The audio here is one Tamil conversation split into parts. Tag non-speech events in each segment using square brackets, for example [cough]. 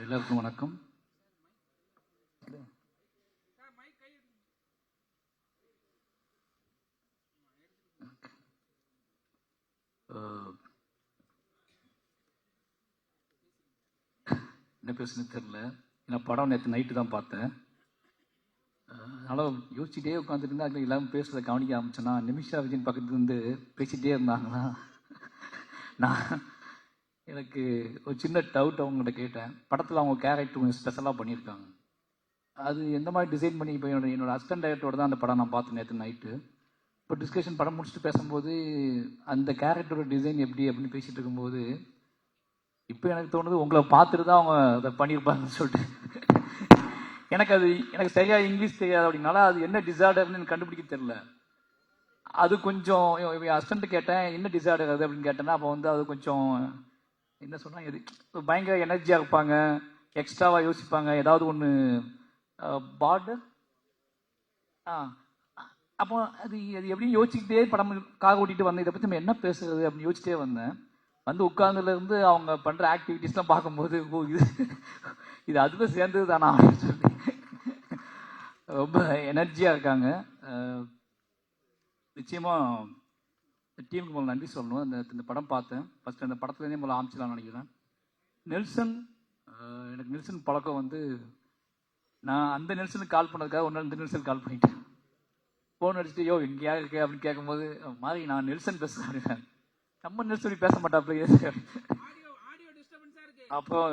எல்லாருக்கும் வணக்கம். என்ன பேசுன்னு தெரில ஏன்னா படம் நேற்று நைட்டு தான் பார்த்தேன். அதனால் அதனால யோசிச்சுட்டே உட்காந்துருந்தா அதில் எல்லாரும் பேசுறதை கவனிக்க ஆரம்பிச்சேன்னா நிமிஷா விஜயன் பக்கத்துலேருந்து பேசிகிட்டே இருந்தாங்கன்னா நான் எனக்கு ஒரு சின்ன டவுட் அவங்ககிட்ட கேட்டேன். படத்தில் அவங்க கேரக்டர் கொஞ்சம் ஸ்பெஷலாக பண்ணியிருக்காங்க. அது எந்த மாதிரி டிசைன் பண்ணி இப்போ என்னோட என்னோட அசிஸ்டன்ட் டைரக்டரோட தான் அந்த படம் நான் பார்த்தேன் நேற்று நைட்டு இப்போ டிஸ்கஷன் படம் முடிச்சுட்டு பேசும்போது அந்த கேரக்டரோட டிசைன் எப்படி அப்படின்னு பேசிகிட்டு இருக்கும்போது இப்போ எனக்கு தோணுது உங்களை பார்த்துட்டு தான் அவங்க அதை பண்ணியிருப்பாங்கன்னு சொல்லிட்டு. எனக்கு அது எனக்கு சரியாக இங்கிலீஷ் தெரியாது அப்படின்னால அது என்ன டிசார்டர்னு எனக்கு கண்டுபிடிக்க தெரில அது கொஞ்சம் அசிஸ்டன்ட் கேட்டேன் என்ன டிசார்டர் அது அப்படின்னு கேட்டேன்னா அப்போ வந்து அது கொஞ்சம் என்ன சொன்னால் எது பயங்கர எனர்ஜியாக இருப்பாங்க எக்ஸ்ட்ராவாக யோசிப்பாங்க ஏதாவது ஒன்று பார்டர் ஆ அப்போ அது அது எப்படியும் யோசிச்சுக்கிட்டே படம் காக ஓட்டிகிட்டு வந்தேன். இதை பற்றி நம்ம என்ன பேசுறது அப்படின்னு யோசிச்சிட்டே வந்தேன். வந்து உட்காந்துலேருந்து அவங்க பண்ணுற ஆக்டிவிட்டீஸ்லாம் பார்க்கும்போது ஓ இது இது அதுவும் சேர்ந்தது தானா அப்படின்னு சொல்லி. ரொம்ப எனர்ஜியாக இருக்காங்க. நிச்சயமாக இந்த டீமுக்கு முதல்ல நன்றி சொல்லணும். அந்த இந்த படம் பார்த்தேன். ஃபஸ்ட்டு அந்த படத்துலேருந்தே முதல்ல ஆரம்பிச்சலாம்னு நினைக்கிறேன். நெல்சன் எனக்கு நெல்சன் பழக்கம் வந்து நான் அந்த நெல்சனுக்கு கால் பண்ணதுக்காக ஒரு நாள் இந்த நெல்சனுக்கு கால் பண்ணிட்டேன். ஃபோன் அடிச்சுட்டு யோ எங்கேயா இருக்கே? அப்படின்னு கேட்கும்போது மாதிரி நான் நெல்சன் பேசுகிறேன் நம்ம நெல்சன் பேச மாட்டாப்ல அப்புறம்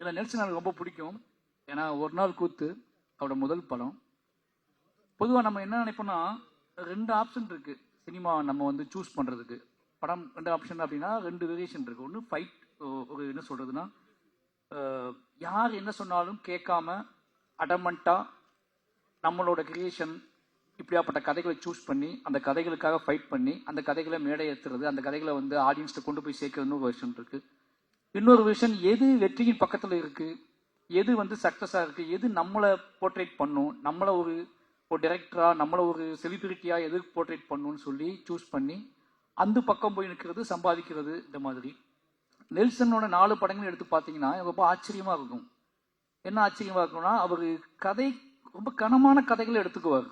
இல்லை நெல்சன் எனக்கு ரொம்ப பிடிக்கும். ஏன்னா ஒரு நாள் கூத்து அவரோட முதல் படம். பொதுவாக நம்ம என்ன நினைப்போம்னா ரெண்டு ஆப்ஷன் இருக்குது சினிமா நம்ம வந்து சூஸ் பண்ணுறதுக்கு படம் ரெண்டு ஆப்ஷன் அப்படின்னா ரெண்டு வேரியேஷன் இருக்குது ஒன்று ஃபைட் ஒரு என்ன சொல்கிறதுனா யார் என்ன சொன்னாலும் கேட்காம அடமெண்ட்டாக நம்மளோட கிரியேஷன் இப்படியாப்பட்ட கதைகளை சூஸ் பண்ணி அந்த கதைகளுக்காக ஃபைட் பண்ணி அந்த கதைகளை மேடை ஏற்றுறது அந்த கதைகளை வந்து ஆடியன்ஸ்ட்டு கொண்டு போய் சேர்க்கறதுன்னு ஒரு விஷயம் இருக்குது இன்னொரு விஷயம் எது வெற்றியின் பக்கத்தில் இருக்குது எது வந்து சக்ஸஸாக இருக்குது எது நம்மளை போர்ட்ரேட் பண்ணும்? நம்மளை ஒரு ஒரு டைரக்டரா நம்மளை ஒரு செலிபிரிட்டியா எது போர்ட்ரேட் பண்ணணும்னு சொல்லி சூஸ் பண்ணி அந்த பக்கம் போய் நிற்கிறது சம்பாதிக்கிறது இந்த மாதிரி. நெல்சனோட நாலு படங்கள் எடுத்து பார்த்தீங்கன்னா ரொம்ப ஆச்சரியமா இருக்கும். என்ன ஆச்சரியமா இருக்கும்னா அவர் கதை ரொம்ப கனமான கதைகளை எடுத்துக்குவார்.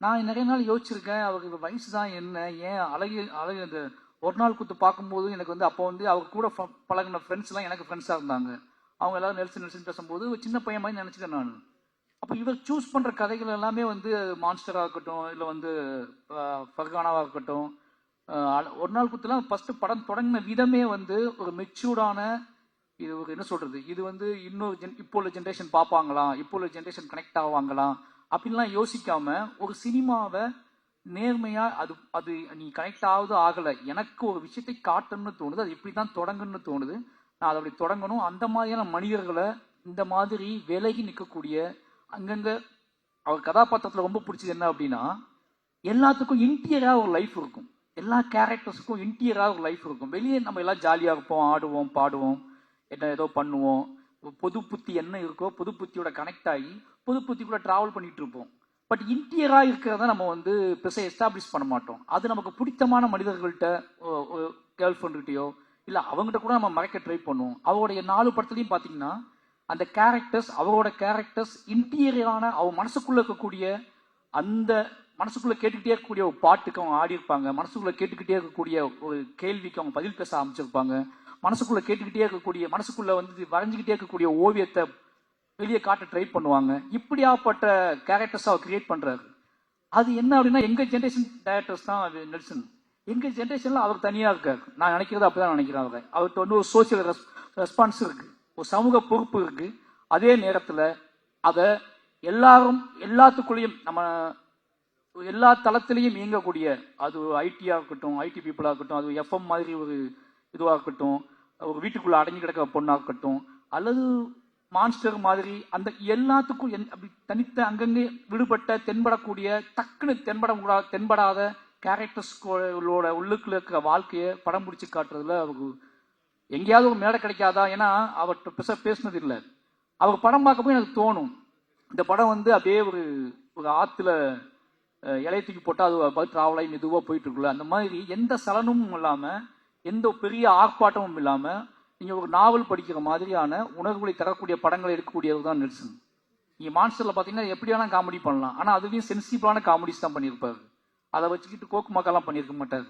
நான் நிறைய நாள் யோசிச்சிருக்கேன் அவருக்கு வயசு தான் என்ன ஏன் அழகு அழகு அந்த ஒரு நாள் குத்து பார்க்கும்போது எனக்கு வந்து அப்போ வந்து அவர் கூட பழகின பழகுன ஃப்ரெண்ட்ஸ்லாம் எனக்கு ஃப்ரெண்ட்ஸாக இருந்தாங்க. அவங்க எல்லாரும் நெல்சன் நெல்சன் பேசும்போது ஒரு சின்ன பையன் மாதிரி நினச்சிட்டேன் நான். அப்போ இவர் சூஸ் பண்ணுற கதைகள் எல்லாமே வந்து மான்ஸ்டராக இருக்கட்டும் இல்லை வந்து ஃபர்கானாவாக இருக்கட்டும் ஒரு நாள் குத்துலாம் ஃபஸ்ட்டு படம் தொடங்கின விதமே வந்து ஒரு மெச்சூர்டான இது ஒரு என்ன சொல்கிறது இது வந்து இன்னொரு ஜென் இப்போ உள்ள ஜென்ரேஷன் பார்ப்பாங்களா இப்போ உள்ள ஜென்ரேஷன் கனெக்ட் ஆவாங்களாம் அப்படின்லாம் யோசிக்காம ஒரு சினிமாவை நேர்மையாக அது அது நீ கனெக்ட் ஆகுது ஆகலை எனக்கு ஒரு விஷயத்தை காட்டணும்னு தோணுது அது இப்படி தான் தொடங்கணும்னு தோணுது நான் அதை அப்படி தொடங்கணும் அந்த மாதிரியான மனிதர்களை இந்த மாதிரி விலகி நிற்கக்கூடிய அங்கங்க அவர் கதாபாத்திரத்தில் ரொம்ப பிடிச்சது என்ன அப்படின்னா எல்லாத்துக்கும் இன்டீரியராக ஒரு லைஃப் இருக்கும். எல்லா கேரக்டர்ஸுக்கும் இன்டீரியராக ஒரு லைஃப் இருக்கும். வெளியே நம்ம எல்லாம் ஜாலியாக இருப்போம் ஆடுவோம் பாடுவோம் என்ன ஏதோ பண்ணுவோம். பொது புத்தி என்ன இருக்கோ பொது புத்தியோட கனெக்ட் ஆகி பொது புத்தி கூட ட்ராவல் பண்ணிட்டு இருப்போம். பட் இன்டீரியராக இருக்கிறத நம்ம வந்து பெருசாக எஸ்டாப்ளிஷ் பண்ண மாட்டோம். அது நமக்கு பிடித்தமான மனிதர்கள்ட்ட கேர்ள் ஃப்ரெண்ட்கிட்டயோ இல்லை அவங்ககிட்ட கூட நம்ம மறைக்க ட்ரை பண்ணுவோம். அவருடைய நாலு படத்துலையும் பார்த்தீங்கன்னா அந்த கேரக்டர்ஸ் அவரோட கேரக்டர்ஸ் இன்டீரியரான அவ மனசுக்குள்ள இருக்கக்கூடிய அந்த மனசுக்குள்ள கேட்டுக்கிட்டே இருக்கக்கூடிய ஒரு பாட்டுக்கு அவங்க ஆடி இருப்பாங்க. மனசுக்குள்ள கேட்டுக்கிட்டே இருக்கக்கூடிய ஒரு கேள்விக்கு அவங்க பதில் பேச ஆரம்பிச்சிருப்பாங்க. மனசுக்குள்ள கேட்டுக்கிட்டே இருக்கக்கூடிய மனசுக்குள்ள வந்து வரைஞ்சிக்கிட்டே இருக்கக்கூடிய ஓவியத்தை வெளியே காட்ட ட்ரை பண்ணுவாங்க. இப்படியாப்பட்ட கேரக்டர்ஸ் அவர் கிரியேட் பண்றாரு. அது என்ன அப்படின்னா எங்க ஜென்ரேஷன் டேரக்டர்ஸ் தான் நெல்சன். எங்க ஜென்ரேஷன்ல அவர் தனியா இருக்காரு. நான் நினைக்கிறது அப்படிதான் நினைக்கிறேன் அவர். அவர்கிட்ட வந்து ஒரு சோசியல் ரெஸ்பான்ஸ் இருக்கு. ஒரு சமூக பொறுப்பு இருக்கு. அதே நேரத்தில் அதை எல்லாரும் எல்லாத்துக்குள்ளேயும் நம்ம எல்லா தளத்திலையும் இயங்கக்கூடிய அது ஐடியாக இருக்கட்டும் ஐடி பீப்புளாக இருக்கட்டும் அது எஃப்எம் மாதிரி ஒரு இதுவாக இருக்கட்டும் ஒரு வீட்டுக்குள்ளே அடங்கி கிடக்கிற பொண்ணாக இருக்கட்டும் அல்லது மான்ஸ்டர் மாதிரி அந்த எல்லாத்துக்கும் என்- அப்படி தனித்த அங்கங்கே விடுபட்ட தென்படக்கூடிய டக்குன்னு தென்பட முடியா- தென்படாத கேரக்டர்ஸ்களோட உள்ளுக்குள்ள இருக்கிற வாழ்க்கையை படம் பிடிச்சி காட்டுறதுல அவருக்கு எங்கேயாவது ஒரு மேடை கிடைக்காதா? ஏன்னா அவர்கிட்ட பெருசா பேசினது இல்லை அவர் படம் பார்க்கும்போது எனக்கு தோணும். இந்த படம் வந்து அப்படியே ஒரு ஒரு ஆற்றுல இலைய தூக்கி போட்டால் அது பார்த்து ட்ராவலாகி மெதுவாக போயிட்டு இருக்குல்ல அந்த மாதிரி எந்த சலனமும் இல்லாமல் எந்த பெரிய ஆர்ப்பாட்டமும் இல்லாமல் நீங்கள் ஒரு நாவல் படிக்கிற மாதிரியான உணர்வுகளை தரக்கூடிய படங்களை எடுக்கக்கூடியது தான் நெல்சன். நீங்கள் மான்ஸ்டரில் பார்த்தீங்கன்னா எப்படியான காமெடி பண்ணலாம். ஆனால் அதுலேயும் சென்சிட்டிவான காமெடிஸ் தான் பண்ணியிருப்பாரு. அதை வச்சுக்கிட்டு கோக்கு பண்ணியிருக்க மாட்டார்.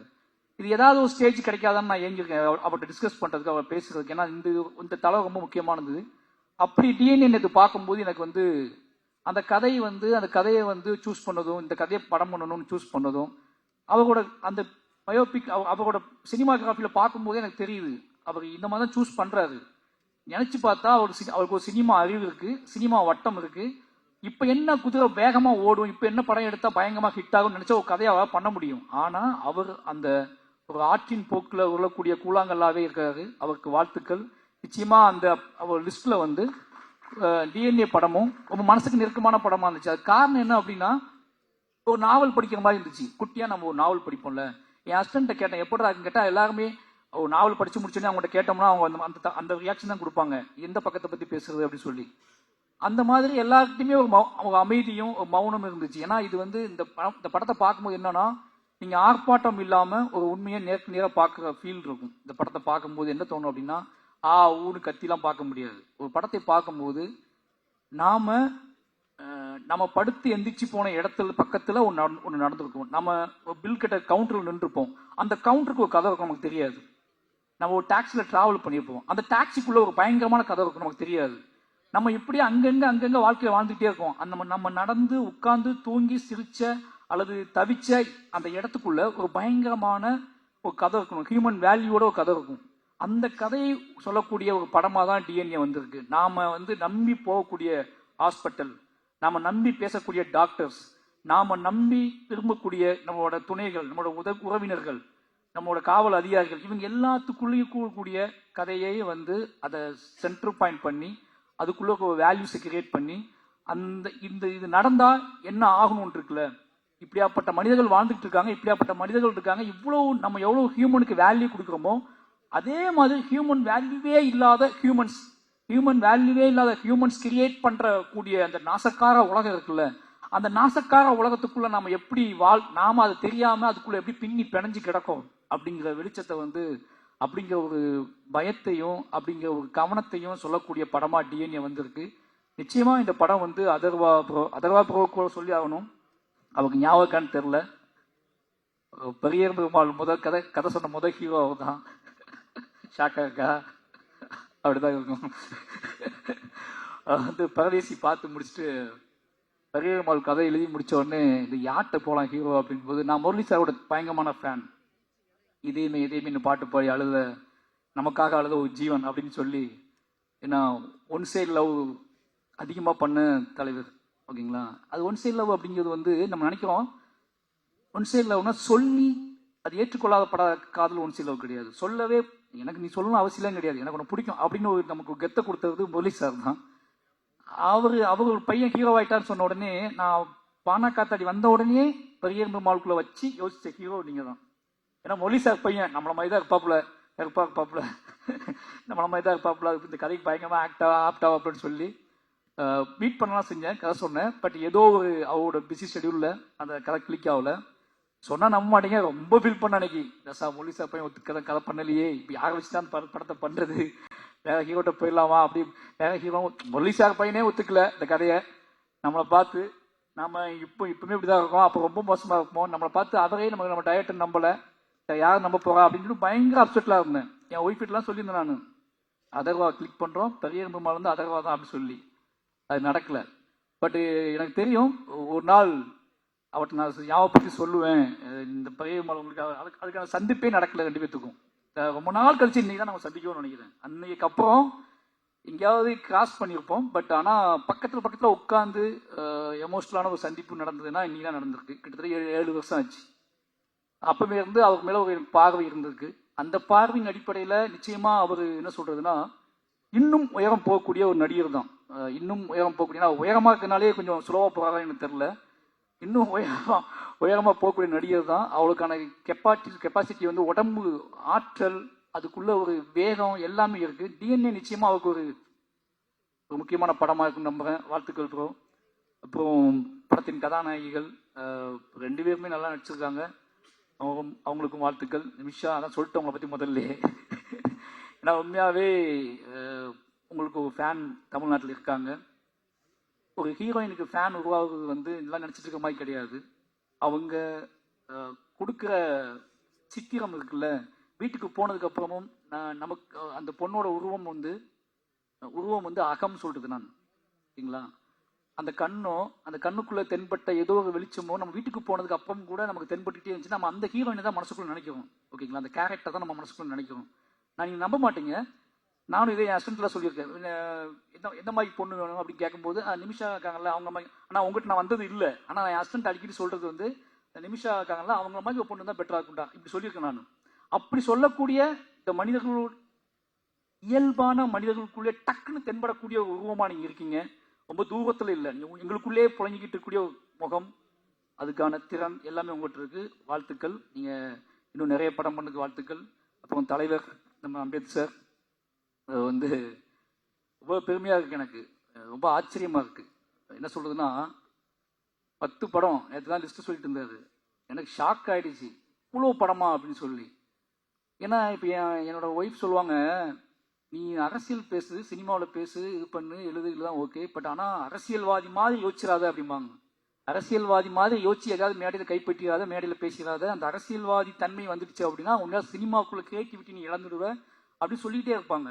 இது ஏதாவது ஒரு ஸ்டேஜ் கிடைக்காதான்னு நான் ஏங்கிருக்கேன் அவர்கிட்ட டிஸ்கஸ் பண்ணுறதுக்கு அவர் பேசுறதுக்கு. ஏன்னா இந்த இந்த தலை ரொம்ப முக்கியமானது. அப்படி டிஎன்ஏ எனக்கு பார்க்கும்போது எனக்கு வந்து அந்த கதை வந்து அந்த கதையை வந்து சூஸ் பண்ணதும் இந்த கதையை படம் பண்ணணும்னு சூஸ் பண்ணதும் அவரோட அந்த பயோபிக் அவரோட சினிமாகிராஃபில பார்க்கும்போது எனக்கு தெரியுது. அவர் இந்த மாதிரி தான் சூஸ் பண்ணுறாரு நினச்சி பார்த்தா அவர் அவருக்கு ஒரு சினிமா அறிவு இருக்குது சினிமா வட்டம் இருக்குது இப்போ என்ன குதிரை வேகமாக ஓடும் இப்போ என்ன படம் எடுத்தால் பயங்கரமாக ஹிட் ஆகும்னு நினச்சா ஒரு கதையை அவரால் பண்ண முடியும். ஆனால் அவர் அந்த ஒரு ஆற்றின் போக்கில் உருளக்கூடிய கூழாங்கல்லாவே இருக்காரு அவருக்கு வாழ்த்துக்கள். நிச்சயமாக அந்த அவர் லிஸ்ட்ல வந்து டிஎன்ஏ படமும் ரொம்ப மனசுக்கு நெருக்கமான படமாக இருந்துச்சு. அது காரணம் என்ன அப்படின்னா ஒரு நாவல் படிக்கிற மாதிரி இருந்துச்சு. குட்டியாக நம்ம ஒரு நாவல் படிப்போம்ல. என் ஹஸ்பண்ட்டை கேட்டேன் எப்படி இருக்குன்னு? கேட்டால் எல்லாருமே ஒரு நாவல் படித்து முடிச்சோன்னே அவங்கள்ட்ட கேட்டோம்னா அவங்க அந்த- அந்த அந்த ரியாக்ஷன் தான் கொடுப்பாங்க. எந்த பக்கத்தை பற்றி பேசுறது? அப்படின்னு சொல்லி. அந்த மாதிரி எல்லாருக்கிட்டையுமே ஒரு மௌ- அவங்க அமைதியும் ஒரு மௌனம் இருந்துச்சு. ஏன்னா இது வந்து இந்த படம் இந்த படத்தை பார்க்கும்போது என்னன்னா நீங்க ஆர்ப்பாட்டம் இல்லாம ஒரு உண்மையை நேருக்கு நேராக பார்க்குற ஃபீல் இருக்கும். இந்த படத்தை பார்க்கும்போது என்ன தோணும் அப்படின்னா ஆ ஊன்னு கத்திலாம் பார்க்க முடியாது. ஒரு படத்தை பார்க்கும்போது நாம நம்ம படுத்து எந்திரிச்சு போன இடத்துல பக்கத்தில் ஒன்று ஒன்று நடந்திருக்கும். நம்ம பில் கட்ட கவுண்டரில் நின்றுப்போம். அந்த கவுண்டருக்கு ஒரு கதை இருக்கும் நமக்கு தெரியாது. நம்ம ஒரு டாக்ஸியில் ட்ராவல் பண்ணியிருப்போம். அந்த டாக்ஸிக்குள்ள ஒரு பயங்கரமான கதை இருக்கும் நமக்கு தெரியாது. நம்ம இப்படியே அங்கங்கே அங்கங்கே வாழ்க்கையில் வாழ்ந்துகிட்டே இருக்கோம். அந்த நம்ம- நடந்து உட்காந்து தூங்கி சிரிச்ச அல்லது தவிச்ச அந்த இடத்துக்குள்ள ஒரு பயங்கரமான ஒரு கதை இருக்கணும் ஹியூமன் வேல்யூவோட ஒரு கதை இருக்கும். அந்த கதையை சொல்லக்கூடிய ஒரு படமாக தான் டிஎன்ஏ வந்திருக்கு. நாம் வந்து நம்பி போகக்கூடிய ஹாஸ்பிட்டல் நாம் நம்பி பேசக்கூடிய டாக்டர்ஸ் நாம் நம்பி விரும்பக்கூடிய நம்மளோட துணைகள் நம்மளோட உத உறவினர்கள் நம்மளோட காவல் அதிகாரிகள் இவங்க எல்லாத்துக்குள்ளேயும் கூடக்கூடிய கதையை வந்து அதை சென்டர் பாயிண்ட் பண்ணி அதுக்குள்ளே ஒரு வேல்யூஸை கிரியேட் பண்ணி அந்த இந்த இது நடந்தால் என்ன ஆகணும்னு இருக்குல்ல இப்படியாப்பட்ட மனிதர்கள் வாழ்ந்துட்டு இருக்காங்க இப்படியாப்பட்ட மனிதர்கள் இருக்காங்க இவ்வளவு நம்ம எவ்வளவு ஹியூமனுக்கு வேல்யூ கொடுக்குறோமோ அதே மாதிரி ஹியூமன் வேல்யூவே இல்லாத ஹியூமன்ஸ் ஹியூமன் வேல்யூவே இல்லாத ஹியூமன்ஸ் கிரியேட் பண்ற கூடிய அந்த நாசக்கார உலகம் இருக்குல்ல அந்த நாசக்கார உலகத்துக்குள்ள நாம எப்படி வாழ் நாம அது தெரியாம அதுக்குள்ள எப்படி பின்னி பிணைஞ்சு கிடக்கும் அப்படிங்கிற வெளிச்சத்தை வந்து அப்படிங்கிற ஒரு பயத்தையும் அப்படிங்கிற ஒரு கவனத்தையும் சொல்லக்கூடிய படமா டிஎன்ஏ வந்திருக்கு. நிச்சயமா இந்த படம் வந்து அதர்வா ப்ரோ அதர்வா ப்ரோ கூட சொல்லி ஆகணும். அவருக்கு ஞாபகம்னு தெரில பெரிய பெருமாள் முதல் கதை கதை சொன்ன முதல் ஹீரோ அவர் தான் ஷாக்கா இருக்கா அப்படிதான் இருக்கும். வந்து பரதேசி பார்த்து முடிச்சுட்டு பெரிய பெருமாள் கதை எழுதி முடிச்ச உடனே இது யார்கிட்ட போகலாம் ஹீரோ அப்படின் போது நான் முரளி சாரோட பயங்கரமான ஃபேன் இதேமே இதேமே பாட்டு பாடி அழுத நமக்காக அழுத ஒரு ஜீவன் அப்படின்னு சொல்லி ஏன்னா ஒன் சைடு லவ் அதிகமாக பண்ண தலைவர். ஓகேங்களா? அது ஒன் சைட் லவ் அப்படிங்கிறது வந்து நம்ம நினைக்கிறோம் ஒன் சைடு லவ்னா சொல்லி அது ஏற்றுக்கொள்ளாத பட காதல் ஒன் சைட் லவ் கிடையாது. சொல்லவே எனக்கு நீ சொல்லணும் அவசியம் கிடையாது. எனக்கு ஒன்று பிடிக்கும் அப்படின்னு ஒரு நமக்கு கெத்த கொடுத்தது முரளி சார் தான். அவர் அவர் ஒரு பையன் ஹீரோ ஆயிட்டான்னு சொன்ன உடனே நான் பானா காத்தாடி வந்த உடனே பெரியம்பு மாலுக்குள்ள வச்சு யோசிச்ச ஹீரோ நீங்க தான். ஏன்னா மொழி சார் பையன் நம்மள மாதிரி தான் இருப்பாப்புல இருப்பா இருப்பாப்புல. நம்மள மாதிரி தான் இருப்பாப்புல. இந்த கதைக்கு பயங்கரமா ஆக்டா ஆப்டா அப்படின்னு சொல்லி மீட் பண்ணலாம் செஞ்சேன் கதை சொன்னேன். பட் ஏதோ ஒரு அவரோட பிஸி ஷெடியூலில் அந்த கதை கிளிக் ஆகல. சொன்னால் நம்ப மாட்டேங்க ரொம்ப ஃபீல் பண்ண அன்னைக்கு. ரசா மொழி சார் பையன் ஒத்து கதை கதை பண்ணலையே. இப்போ யாரை வச்சு தான் பட- படத்தை பண்ணுறது வேற ஹீரோட்ட போயிடலாமா? அப்படி வேற ஹீரோ மொழி சார் பையனே ஒத்துக்கல இந்த கதையை. நம்மளை பார்த்து நம்ம இப்போ இப்பவுமே இப்படிதான் இருக்கோம். அப்போ ரொம்ப மோசமாக இருப்போம். நம்மளை பார்த்து அவரே நமக்கு நம்ம டயட்டை நம்பல. சரி, யார் நம்ப போகிறா அப்படின்னு சொல்லி பயங்கர அப்செட்டில் இருந்தேன். என் ஒய்ஃப் சொல்லியிருந்தேன் நான். அதர்வா கிளிக் பண்ணுறோம் பெரிய பெருமாள் வந்து அதர்வா தான் அப்படி சொல்லி. அது நடக்கல. பட் எனக்கு தெரியும் ஒரு நாள் அவற்றை நான் ஞாபகப்படுத்தி சொல்லுவேன் இந்த பெரிய உங்களுக்கு அதுக்கு அதுக்கான சந்திப்பே நடக்கல ரெண்டு பேத்துக்கும் ரொம்ப நாள் கழிச்சு இன்னைக்கு தான் நம்ம சந்திக்கணும்னு நினைக்கிறேன். அன்னைக்கு அப்புறம் எங்கேயாவது கிராஸ் பண்ணியிருப்போம் பட் ஆனால் பக்கத்தில் பக்கத்தில் உட்காந்து எமோஷனலான ஒரு சந்திப்பு நடந்ததுன்னா இன்னைக்கு தான் நடந்திருக்கு. கிட்டத்தட்ட ஏழு ஏழு வருஷம் ஆச்சு. அப்பவே இருந்து அவர் மேலே ஒரு பார்வை இருந்திருக்கு. அந்த பார்வையின் அடிப்படையில் நிச்சயமாக அவர் என்ன சொல்கிறதுனா இன்னும் உயரம் போகக்கூடிய ஒரு நடிகர் தான். இன்னும் உயரம் போகக்கூடிய உயரமாக இருக்கனாலே கொஞ்சம் ஸ்லோவாக போறாரா எனக்கு தெரில இன்னும் உயரமாக உயரமாக போகக்கூடிய நடிகர் தான். அவளுக்கான கெப்பாசிட்டி கெப்பாசிட்டி வந்து உடம்பு ஆற்றல் அதுக்குள்ளே ஒரு வேகம் எல்லாமே இருக்குது டிஎன்ஏ நிச்சயமாக அவருக்கு ஒரு ஒரு முக்கியமான படமாக இருக்குன்னு நம்புறேன். வாழ்த்துக்கள் ப்ரோ அப்புறம் படத்தின் கதாநாயகிகள் ரெண்டு பேருமே நல்லா நடிச்சிருக்காங்க. அவங்க அவங்களுக்கும் வாழ்த்துக்கள். நிமிஷா அதான் சொல்லிட்டு அவங்கள பற்றி முதல்ல. ஏன்னா உண்மையாகவே உங்களுக்கு ஒரு ஃபேன் தமிழ்நாட்டில் இருக்காங்க. ஒரு ஹீரோயினுக்கு ஃபேன் உருவாகுறது வந்து எல்லாம் நினச்சிட்டு இருக்க மாதிரி கிடையாது. அவங்க கொடுக்குற சித்திரம் இருக்குல்ல வீட்டுக்கு போனதுக்கப்புறமும் நான் நமக்கு அந்த பொண்ணோட உருவம் வந்து உருவம் வந்து அகம் சொல்கிறது நான். சரிங்களா? அந்த கண்ணோ அந்த கண்ணுக்குள்ளே தென்பட்ட ஏதோ ஒரு வெளிச்சமோ நம்ம வீட்டுக்கு போனதுக்கு அப்புறம் கூட நமக்கு தென்பட்டுகிட்டே இருந்துச்சு நம்ம அந்த ஹீரோயினை தான் மனசுக்குள்ளே நினைக்கிறோம். ஓகேங்களா? அந்த கேரக்டர் தான் நம்ம மனசுக்குள்ளே நினைக்கிறோம். நான் நீங்கள் நம்ப மாட்டீங்க. நானும் இதே என் ஹஸ்பண்ட்ல சொல்லியிருக்கேன். எந்த எந்த மாதிரி பொண்ணு வேணும்? அப்படின்னு கேட்கும்போது நிமிஷா இருக்காங்கல்ல அவங்க மாதிரி. ஆனால் உங்ககிட்ட நான் வந்தது இல்லை. ஆனால் என் ஹஸ்பண்ட் அடிக்கடி சொல்றது வந்து நிமிஷா இருக்காங்கல்ல அவங்க மாதிரி ஒரு பொண்ணு தான் பெட்டராக இருக்கும்டா. இப்படி சொல்லியிருக்கேன் நான். அப்படி சொல்லக்கூடிய இந்த மனிதர்களோட இயல்பான மனிதர்களுக்குள்ளே டக்குன்னு தென்படக்கூடிய ஒரு உருவமாக நீங்கள் இருக்கீங்க. ரொம்ப தூரத்தில் இல்லை. நீங்கள் எங்களுக்குள்ளே புழங்கிக்கிட்டு இருக்கக்கூடிய ஒரு முகம் அதுக்கான திறன் எல்லாமே உங்கள்கிட்ட இருக்கு. வாழ்த்துக்கள். நீங்கள் இன்னும் நிறைய படம் பண்ணுறதுக்கு வாழ்த்துக்கள். அப்புறம் தலைவர் நம்ம அம்பேத்கர் வந்து ரொம்ப பெருமையாக இருக்குது எனக்கு. ரொம்ப ஆச்சரியமாக இருக்குது என்ன சொல்கிறதுன்னா பத்து படம் நேற்று தான் லிஸ்ட்டு சொல்லிட்டு இருந்தார். எனக்கு ஷாக் ஆகிடுச்சு இவ்வளோ படமா அப்படின்னு சொல்லி. ஏன்னா இப்போ என் என்னோட ஒய்ஃப் சொல்லுவாங்க நீ அரசியல் பேசு சினிமாவில் பேசு இது பண்ணு எழுது தான் ஓகே பட் ஆனால் அரசியல்வாதி மாதிரி யோசிச்சிடாத அப்படிம்பாங்க. அரசியல்வாதி மாதிரி யோசிச்சு ஏதாவது மேடையில் கைப்பற்றிடாத மேடையில் பேசிடாத அந்த அரசியல்வாதி தன்மை வந்துடுச்சு அப்படின்னா உன்னால் சினிமாக்குள்ள கிரியேட்டிவிட்டி நீ இழந்துடுவ அப்படின்னு சொல்லிக்கிட்டே இருப்பாங்க.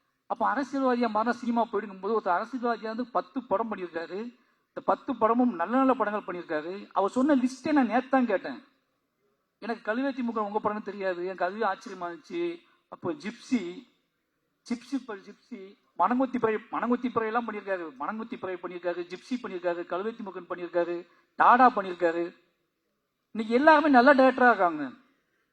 அப்போ அரசியல்வாதியாக மாறின சினிமா போயிடும் போது ஒரு வந்து பத்து படம் பண்ணியிருக்காரு. இந்த பத்து படமும் நல்ல நல்ல படங்கள் பண்ணியிருக்காரு. அவர் சொன்ன லிஸ்ட்டை நான் நேத்து தான் கேட்டேன். எனக்கு கழுவேத்தி முகம் உங்க படம்னு தெரியாது. எனக்கு அதுவே ஆச்சரியமா இருந்துச்சு. அப்போ ஜிப்சி ஜிப்சி ப- ஜிப்சி மணங்குத்தி பிறை மணங்குத்தி பிறை பண்ணியிருக்காரு. மணங்குத்தி பிறை பண்ணியிருக்காரு ஜிப்சி பண்ணியிருக்காரு கல்வெத்தி முகன் பண்ணியிருக்காரு டாடா பண்ணியிருக்காரு. இன்னைக்கு எல்லாருமே நல்ல டேரக்டராக இருக்காங்க.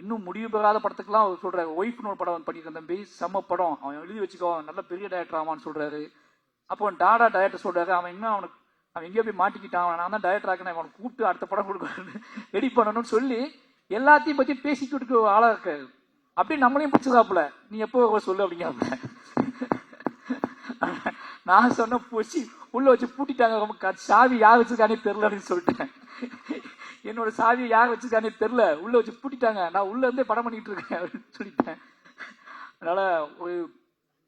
இன்னும் முடிவு பெறாத படத்துக்குலாம் அவர் சொல்றாரு. ஒய்ஃப்னு ஒரு படம் பண்ணியிருக்கேன் தம்பி செம்ம படம். அவன் எழுதி வச்சுக்கோ அவன் நல்ல பெரிய டேரக்டர் ஆவான்னு சொல்றாரு. அப்போ டாடா டேரக்டர் சொல்றாரு அவன் இன்னும் அவனுக்கு அவன் எங்கேயோ போய் மாட்டிக்கிட்டான் நான் தான் டேரக்டர் ஆக்கினேன் அவனை கூப்பிட்டு அடுத்த படம் கொடுக்கணும்னு ரெடி பண்ணணும்னு சொல்லி எல்லாத்தையும் பற்றி பேசிக்கிட்டு ஒரு ஆளா இருக்காரு. அப்படியே நம்மளையும் பிடிச்சதாப்புல நீ எப்போ சொல்லு அப்படிங்கிறாப்புல. நான் சொன்ன போச்சு உள்ள வச்சு பூட்டிட்டாங்க ரொம்ப க- சாவி யார் வச்சிருக்கானே தெரியல அப்படின்னு சொல்லிட்டேன். என்னோட சாவியை யார் வச்சிருக்கானே தெரில உள்ள வச்சு பூட்டிட்டாங்க. நான் உள்ள இருந்தே படம் பண்ணிட்டு இருக்கேன் அப்படின்னு சொல்லிட்டேன். அதனால ஒரு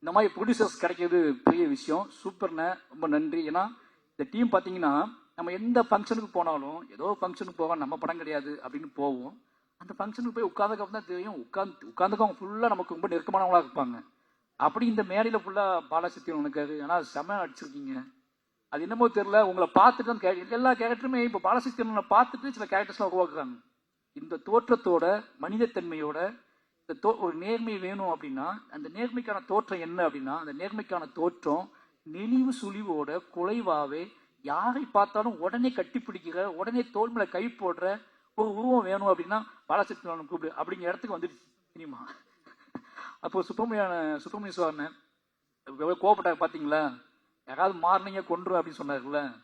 இந்த மாதிரி ப்ரொடியூசர்ஸ் கிடைக்கிறது பெரிய விஷயம். சூப்பர்ண்ணே ரொம்ப நன்றி. ஏன்னா இந்த டீம் பார்த்தீங்கன்னா நம்ம எந்த ஃபங்க்ஷனுக்கு போனாலும் ஏதோ ஃபங்க்ஷனுக்கு போவோம் நம்ம படம் கிடையாது அப்படின்னு போவோம். அந்த ஃபங்க்ஷனுக்கு போய் உட்காந்துக்கப்புறம் தான் தெரியும் உட்காந்து உட்காந்துக்கவங்க ஃபுல்லாக நமக்கு ரொம்ப நெருக்கமானவங்களாக இருப்பாங்க. அப்படி இந்த மேடையில் ஃபுல்லாக பாலாசக்தி உனக்கு ஏன்னா செம அடிச்சிருக்கீங்க அது என்னமோ தெரியல உங்களை பார்த்துட்டு தான் எல்லா கேரக்டருமே இப்போ பாலசத்தியனை பார்த்துட்டு சில கேரக்டர்ஸ்லாம் உருவாக்குறாங்க. இந்த தோற்றத்தோட மனிதத்தன்மையோட இந்த தோ ஒரு நேர்மை வேணும் அப்படின்னா அந்த நேர்மைக்கான தோற்றம் என்ன அப்படின்னா அந்த நேர்மைக்கான தோற்றம் நெளிவு சுழிவோட குலைவாவே யாரை பார்த்தாலும் உடனே கட்டிப்பிடிக்கிற உடனே தோல்மையில கை போடுற ஒரு உருவம் வேணும் அப்படின்னா பாலசக்தி கூப்பிடு அப்படிங்கிற இடத்துக்கு வந்துடுச்சு சினிமா. அப்போ சுப்பிரமணியான சுப்பிரமணிய சுவாமி எவ்வளவு பார்த்தீங்களா யாராவது மாறினீங்க கொன்று அப்படின்னு சொன்னார்ல.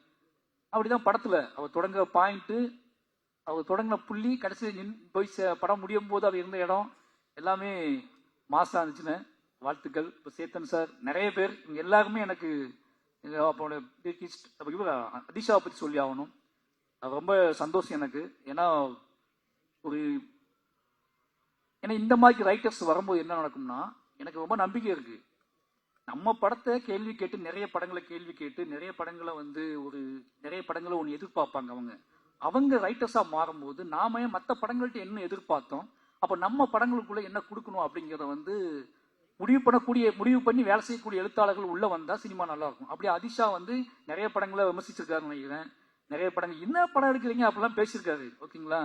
அப்படிதான் படத்துல அவர் தொடங்குற பாயிண்ட்டு அவர் தொடங்கின புள்ளி கடைசியில் நின் போய் சே- படம் முடியும் போது அவர் இருந்த இடம் எல்லாமே மாசா இருந்துச்சுன்னு. வாழ்த்துக்கள். இப்போ சேத்தன் சார் நிறைய பேர் இங்க எல்லாருமே எனக்கு அப்போட அதிஷாவை பத்தி சொல்லி ஆகணும். அது ரொம்ப சந்தோஷம் எனக்கு. ஏன்னா ஒரு ஏன்னா இந்த மாதிரி ரைட்டர்ஸ் வரும்போது என்ன நடக்கும்னா எனக்கு ரொம்ப நம்பிக்கை இருக்குது நம்ம படத்தை கேள்வி கேட்டு நிறைய படங்களை கேள்வி கேட்டு நிறைய படங்களை வந்து ஒரு நிறைய படங்களை ஒன்று எதிர்பார்ப்பாங்க அவங்க. அவங்க ரைட்டர்ஸாக மாறும்போது நாம மற்ற படங்கள்ட்ட என்ன எதிர்பார்த்தோம்? அப்போ நம்ம படங்களுக்குள்ள என்ன கொடுக்கணும் அப்படிங்கிறத வந்து முடிவு பண்ணக்கூடிய முடிவு பண்ணி வேலை செய்யக்கூடிய எழுத்தாளர்கள் உள்ளே வந்தால் சினிமா நல்லா இருக்கும். அப்படி அதிஷா வந்து நிறைய படங்களை விமர்சிச்சிருக்காருன்னு நினைக்கிறேன். நிறைய படங்கள் என்ன படம் எடுக்கிறீங்க? அப்படிலாம் பேசியிருக்காரு ஓகேங்களா?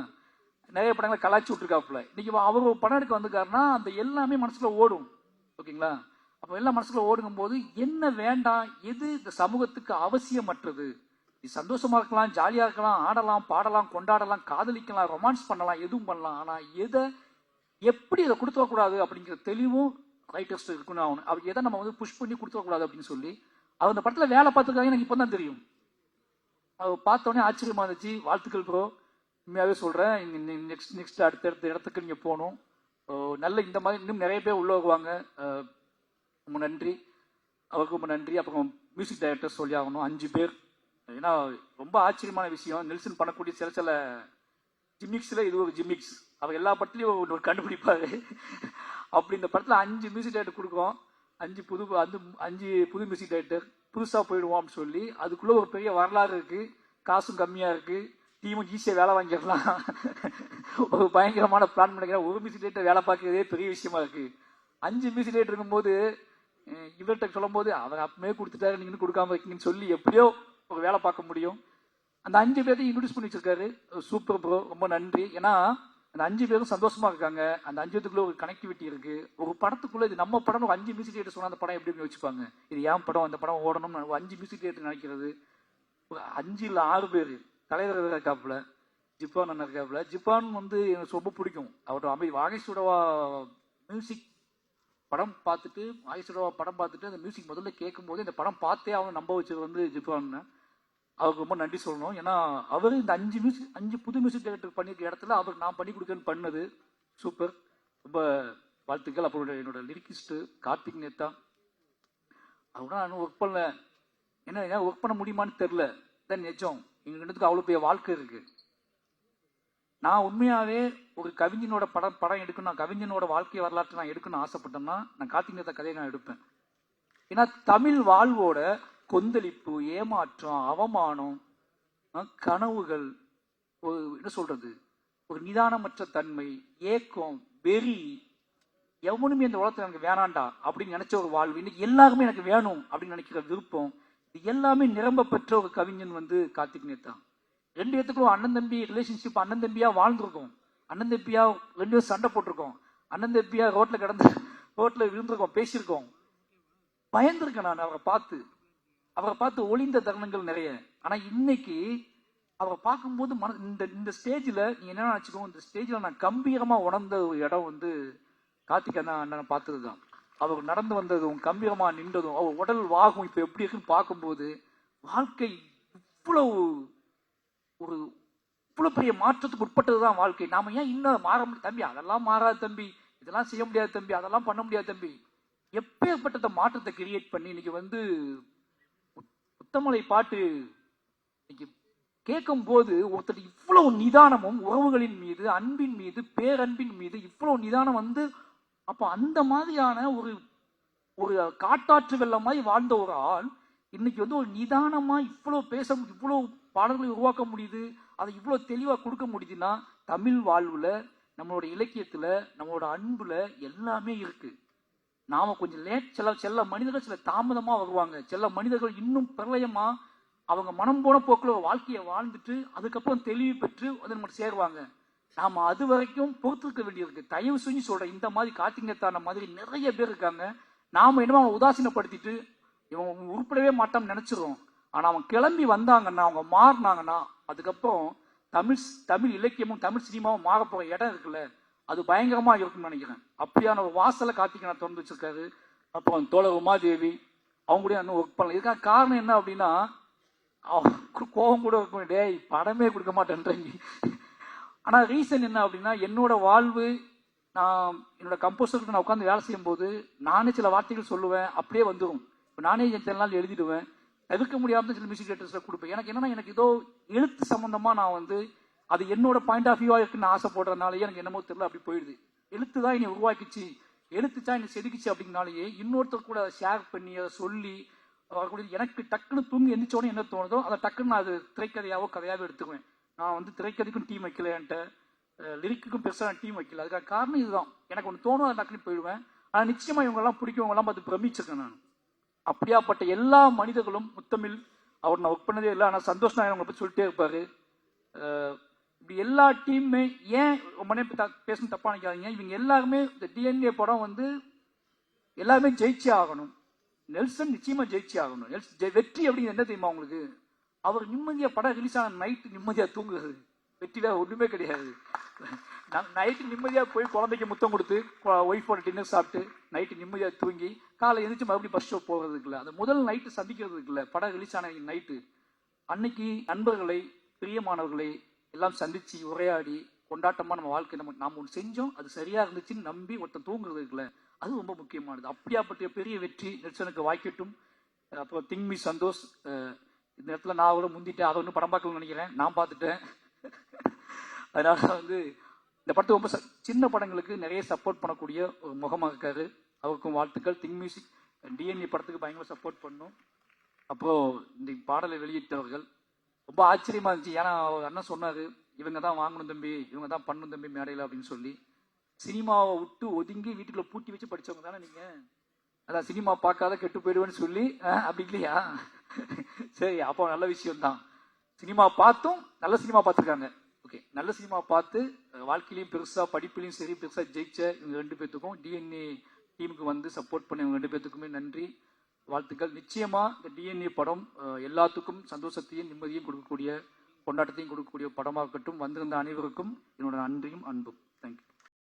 நிறைய படங்களை கலாச்சி விட்டுருக்காப்புல. இன்னைக்கு அவர் ஒரு படம் எடுக்க வந்திருக்காருன்னா அந்த எல்லாமே மனசில் ஓடும் ஓகேங்களா? அப்போ எல்லாம் மனசுல ஓடுங்கும் போது என்ன வேண்டாம் எது இந்த சமூகத்துக்கு அவசியமற்றது? நீ சந்தோஷமா இருக்கலாம் ஜாலியா இருக்கலாம் ஆடலாம் பாடலாம் கொண்டாடலாம் காதலிக்கலாம் ரொமான்ஸ் பண்ணலாம் எதுவும் பண்ணலாம். ஆனா எதை எப்படி இதை கொடுத்துடக்கூடாது அப்படிங்கிற தெளிவும் ரைட்டர்ஸ் இருக்குன்னு ஆகணும் அவர் எதை நம்ம வந்து புஷ் பண்ணி கொடுத்துடக்கூடாது அப்படின்னு சொல்லி அவர் அந்த படத்துல வேலை பார்த்துருக்காங்க எனக்கு இப்போ தான் தெரியும். அவர் பார்த்த ஆச்சரியமா இருந்துச்சு. வாழ்த்துக்கள் ப்ரோ உண்மையாகவே சொல்றேன். நெக்ஸ்ட் நெக்ஸ்ட் அடுத்த அடுத்த இடத்துக்கு நீங்க போகணும். நல்ல இந்த மாதிரி இன்னும் நிறைய பேர் உள்ள வருவாங்க. ரொம்ப நன்றி. அவருக்கு ரொம்ப நன்றி. அப்புறம் மியூசிக் டைரக்டர் சொல்லி ஆகணும். அஞ்சு பேர். ஏன்னா ரொம்ப ஆச்சரியமான விஷயம். நெல்சன் பண்ணக்கூடிய சில சில ஜிமிக்ஸில் இது ஒரு ஜிமிக்ஸ் அவர் எல்லா படத்துலையும் ஒரு கண்டுபிடிப்பார். அப்படி இந்த படத்தில் அஞ்சு மியூசிக் டைரக்டர் கொடுக்குறோம். அஞ்சு புது அஞ்சு அஞ்சு புது மியூசிக் டைரக்டர் புதுசாக போயிடுவோம் அப்படின்னு சொல்லி அதுக்குள்ளே ஒரு பெரிய வரலாறு இருக்குது காசும் கம்மியாக இருக்குது டீமும் ஈஸியாக வேலை வாங்கிடலாம். ஒரு பயங்கரமான பிளான் பண்ணிக்கிறேன். ஒரு மியூசிக் டைரக்டர் வேலை பார்க்கறதே பெரிய விஷயமா இருக்குது அஞ்சு மியூசிக் டைரக்டர் இருக்கும்போது இவர்கிட்ட சொல்லும்போது அவர் அப்பவே கொடுத்துட்டாரு நீங்க கொடுக்காம இருக்கீங்கன்னு சொல்லி எப்படியோ ஒரு வேலை பார்க்க முடியும். அந்த அஞ்சு பேரையும் இன்ட்ரடியூஸ் பண்ணி வச்சிருக்காரு. சூப்பர் ப்ரோ ரொம்ப நன்றி. ஏன்னா அந்த அஞ்சு பேரும் சந்தோஷமா இருக்காங்க. அந்த அஞ்சு பேத்துக்குள்ள ஒரு கனெக்டிவிட்டி இருக்கு. ஒரு படத்துக்குள்ள இது நம்ம படம் ஒரு அஞ்சு மியூசிக் தியேட்டர் சொன்னா அந்த படம் எப்படி வச்சுப்பாங்க இது ஏன் படம்? அந்த படம் ஓடணும்னு அஞ்சு மியூசிக் தியேட்டர் நினைக்கிறது. ஒரு அஞ்சு இல்ல ஆறு பேர். தலைவர் இருக்காப்புல. ஜிப்பான் அண்ணன் இருக்காப்புல. ஜிப்பான் வந்து எனக்கு ரொம்ப பிடிக்கும். அவரோட அமைதி வாகை சுடவா மியூசிக் படம் பார்த்துட்டு வாகேஷோடவா படம் பார்த்துட்டு அந்த மியூசிக் முதல்ல கேட்கும்போது இந்த படம் பார்த்தே அவன் நம்ப வச்சது வந்து ஜிப்பான்னு அவருக்கு ரொம்ப நன்றி சொல்லணும். ஏன்னா அவர் இந்த அஞ்சு மியூசிக் அஞ்சு புது மியூசிக் டைரக்டர் பண்ணியிருக்க இடத்துல அவர் நான் பண்ணி கொடுக்கன்னு பண்ணது. சூப்பர் ரொம்ப வாழ்த்துக்கள். அப்புறம் என்னோட லிரிக்கிஸ்ட்டு கார்த்திக் நேத்தா. அவனா நான் ஒர்க் பண்ணல. என்ன ஒர்க் பண்ண முடியுமான்னு தெரில தென் நிஜம். எங்கள் ரெண்டுத்துக்கு அவ்வளோ பெரிய வாழ்க்கை இருக்குது நான் உண்மையாகவே ஒரு கவிஞனோட படம் படம் எடுக்கணும் நான் கவிஞனோட வாழ்க்கை வரலாற்றை நான் எடுக்கணும்னு ஆசைப்பட்டேன்னா நான் கார்த்திக் கதையை நான் எடுப்பேன். ஏன்னா தமிழ் வாழ்வோட கொந்தளிப்பு ஏமாற்றம் அவமானம் கனவுகள் ஒரு என்ன சொல்றது? ஒரு நிதானமற்ற தன்மை ஏக்கம் வெறி எவனுமே இந்த உலகத்துல எனக்கு வேணாண்டா அப்படின்னு நினைச்ச ஒரு வாழ்வு இன்னைக்கு எல்லாருமே எனக்கு வேணும் அப்படின்னு நினைக்கிற விருப்பம் இது எல்லாமே நிரம்ப பெற்ற ஒரு கவிஞன் வந்து கார்த்திக் நேத்தான் ரெண்டு இடத்துக்கும் அண்ணன் தம்பி ரிலேஷன்ஷிப் அண்ணன் தம்பியா வாழ்ந்திருக்கோம். அண்ணன் தம்பியா ரெண்டு பேரும் சண்டை போட்டிருக்கோம். அண்ணன் தம்பியா ரோட்ல கிடந்து ரோட்ல விழுந்திருக்கோம் பேசியிருக்கோம். பயந்திருக்கேன் நான் அவரை பார்த்து. அவரை பார்த்து ஒளிந்த தருணங்கள் நிறைய. ஆனா இன்னைக்கு அவரை பார்க்கும்போது மன இந்த இந்த ஸ்டேஜில் நீ என்ன நினச்சிக்கோ இந்த ஸ்டேஜில் நான் கம்பீரமாக உணர்ந்த ஒரு இடம் வந்து கார்த்திக் அண்ணா அண்ணனை பார்த்ததுதான். அவர் நடந்து வந்ததும் கம்பீரமாக நின்றதும் அவர் உடல் வாகும் இப்போ எப்படி இருக்குன்னு பார்க்கும்போது வாழ்க்கை இவ்வளவு ஒரு இவ்வளோ பெரிய மாற்றத்துக்கு உட்பட்டது தான் வாழ்க்கை. நாம ஏன் இன்னும் மாற முடியும் தம்பி அதெல்லாம் மாறாது தம்பி. இதெல்லாம் செய்ய முடியாது தம்பி. அதெல்லாம் பண்ண முடியாது தம்பி. எப்பேற்பட்ட மாற்றத்தை கிரியேட் பண்ணி இன்னைக்கு வந்து உத்தமலை பாட்டு இன்னைக்கு கேட்கும் போது ஒருத்தர் இவ்வளவு நிதானமும் உறவுகளின் மீது அன்பின் மீது பேரன்பின் மீது இவ்வளவு நிதானம் வந்து அப்ப அந்த மாதிரியான ஒரு ஒரு காட்டாற்று வெள்ளம் மாதிரி வாழ்ந்த ஒரு ஆள் இன்னைக்கு வந்து ஒரு நிதானமா இவ்வளவு பேச இவ்வளவு பாடல்களை உருவாக்க முடியுது. அதை இவ்வளோ தெளிவாக கொடுக்க முடியுதுன்னா தமிழ் வாழ்வில் நம்மளோட இலக்கியத்தில் நம்மளோட அன்பில் எல்லாமே இருக்குது நாம் கொஞ்சம் லேட் சில சில மனிதர்கள் சில தாமதமாக வருவாங்க. சில மனிதர்கள் இன்னும் பிரளயமாக அவங்க மனம் போன போக்கில் வாழ்க்கையை வாழ்ந்துட்டு அதுக்கப்புறம் தெளிவு பெற்று வந்து நம்ம சேருவாங்க. நாம் அது வரைக்கும் பொறுத்திருக்க வேண்டியிருக்கு. தயவு செஞ்சு சொல்கிறேன் இந்த மாதிரி காத்திங்கத்தான மாதிரி நிறைய பேர் இருக்காங்க. நாம் என்னமோ அவனை உதாசீனப்படுத்திட்டு இவன் உருப்படவே மாட்டான்னு நினைச்சிரும் ஆனால் அவன் கிளம்பி வந்தாங்கன்னா அவங்க மாறினாங்கன்னா அதுக்கப்புறம் தமிழ் தமிழ் இலக்கியமும் தமிழ் சினிமாவும் மாறப்போகிற இடம் இருக்குல்ல அது பயங்கரமாக இருக்கும்னு நினைக்கிறேன். அப்படியான ஒரு வாசலை கார்த்திகனா திறந்து வச்சிருக்காரு. அப்புறம் தோழர் உமாதேவி அவங்க கூட இன்னும் ஒர்க் பண்ணல. இதுக்கான காரணம் என்ன அப்படின்னா கோபம் கூட இருக்கும் டேய் படமே கொடுக்க மாட்டேன்றீங்க. ஆனால் ரீசன் என்ன அப்படின்னா என்னோட வாழ்வு நான் என்னோட கம்போசருக்கு நான் உட்காந்து வேலை செய்யும்போது நானே சில வார்த்தைகள் சொல்லுவேன் அப்படியே வந்துடும் இப்போ நானே என் சில நாள் எழுதிடுவேன். தவிர்க்க முடியாத சில மியூசிக் டேரக்டர்ஸ்ல கொடுப்பேன். எனக்கு என்னன்னா எனக்கு ஏதோ எழுத்து சம்மந்தமாக நான் வந்து அது என்னோட பாயிண்ட் ஆஃப் வியூவாக இருக்குன்னு ஆசைப்படுறதுனாலே எனக்கு என்னமோ தெரியல அப்படி போயிடுது. எழுத்து தான் என்னை உருவாக்கிச்சு. எழுத்து தான் என்னை செதுக்கிச்சு அப்படின்னாலேயே இன்னொருத்தர் கூட ஷேர் பண்ணி அதை சொல்லி வரக்கூடிய எனக்கு டக்குன்னு தூங்கி எந்திரிச்சோடனே என்ன தோணுதோ அதை டக்குன்னு நான் அது திரைக்கதையாவோ கதையாவோ எடுத்துக்குவேன். நான் வந்து திரைக்கதைக்கும் டீம் வைக்கல என்கிட்ட. லிரிக்குக்கும் பெருசாக டீம் வைக்கல. அதுக்கான காரணம் இதுதான். எனக்கு ஒன்று தோணும் அதை டக்குன்னு போயிடுவேன். ஆனால் நிச்சயமாக இவங்கெல்லாம் பிடிக்கவங்கெல்லாம் பார்த்து பிரமிச்சிருக்கேன் நான். அப்படியாப்பட்ட எல்லா மனிதர்களும் முத்தமிழ் அவர் நான் ஒர்க் பண்ணதே இல்லை ஆனால் சந்தோஷ் நாயர் அவங்களை பற்றி சொல்லிட்டே இருப்பாரு. இப்படி எல்லா டீமுமே ஏன் ரொம்ப நேரம் த- பேசணும் தப்பா நினைக்காதீங்க. இவங்க எல்லாருமே இந்த டிஎன்ஏ படம் வந்து எல்லாருமே ஜெயிச்சே ஆகணும். நெல்சன் நிச்சயமாக ஜெயிச்சே ஆகணும். நெல்சன் வெற்றி அப்படிங்கிறது என்ன தெரியுமா உங்களுக்கு? அவர் நிம்மதியாக படம் ரிலீஸ் ஆன நைட்டு நிம்மதியாக தூங்குறது. வெற்றி ஒன்றுமே கிடையாது. கிடையாது நைட்டு நிம்மதியாக போய் குழந்தைக்கு முத்தம் கொடுத்து ஒய்ஃபோட டின்னர் சாப்பிட்டு நைட்டு நிம்மதியாக தூங்கி காலை எழுந்திரிச்சு மறுபடியும் பஸ் ஷோ போகிறதுக்குல அந்த முதல் நைட்டு சந்திக்கிறதுக்கு இல்லை. படம் ரிலீஸ் ஆன நைட்டு அன்னைக்கு நண்பர்களை பிரியமானவர்களை எல்லாம் சந்திச்சு உரையாடி கொண்டாட்டமாக நம்ம வாழ்க்கை நம்ம நாம ஒன்று செஞ்சோம். அது சரியாக இருந்துச்சுன்னு நம்பி ஒருத்தன் தூங்குறது இருக்குல்ல அது ரொம்ப முக்கியமானது. அப்படியாப்பட்ட பெரிய வெற்றி நெல்சனுக்கு வாய்க்கட்டும். அப்புறம் திங்மி சந்தோஷ் இந்த இடத்துல நான் கூட முந்திட்டேன். அதை ஒன்றும் படம் பார்க்கணும்னு நினைக்கிறேன். நான் பார்த்துட்டேன். அதனால வந்து இந்த படத்தை ரொம்ப ச- சின்ன படங்களுக்கு நிறைய சப்போர்ட் பண்ணக்கூடிய ஒரு முகமாக இருக்காரு. அவருக்கும் வாழ்த்துக்கள். திங் மியூசிக் டிஎன்ஏ படத்துக்கு பயங்கர சப்போர்ட் பண்ணும். அப்புறம் இந்த பாடலை வெளியிட்டவர்கள் ரொம்ப ஆச்சரியமா இருந்துச்சு. ஏன்னா அவர் அண்ணன் சொன்னார் இவங்க தான் வாங்கணும் தம்பி இவங்க தான் பண்ணணும் தம்பி மேடையில் அப்படின்னு சொல்லி. சினிமாவை விட்டு ஒதுங்கி வீட்டுக்குள்ள பூட்டி வச்சு படிச்சவங்க தானே நீங்கள் அதான் சினிமா பார்க்காத கெட்டு போயிடுவேன்னு சொல்லி அப்படி இல்லையா? [laughs] சரி அப்போ நல்ல விஷயம் தான் சினிமா பார்த்தும் நல்ல சினிமா பார்த்துருக்காங்க. ஓகே நல்ல சினிமா பார்த்து வாழ்க்கையிலையும் பெருசாக பெருசா சரி பெருசா ஜெயிச்ச இவங்க ரெண்டு பேத்துக்கும் டிஎன்ஏ டீமுக்கு வந்து சப்போர்ட் பண்ண இவங்க ரெண்டு பேத்துக்குமே நன்றி வாழ்த்துக்கள். நிச்சயமா இந்த டிஎன்ஏ படம் எல்லாத்துக்கும் சந்தோஷத்தையும் நிம்மதியும் கொடுக்கக்கூடிய கொண்டாட்டத்தையும் கொடுக்கக்கூடிய படமாக இருக்கட்டும் வந்திருந்த அனைவருக்கும் என்னோட நன்றியும் அன்பும். தேங்க்யூ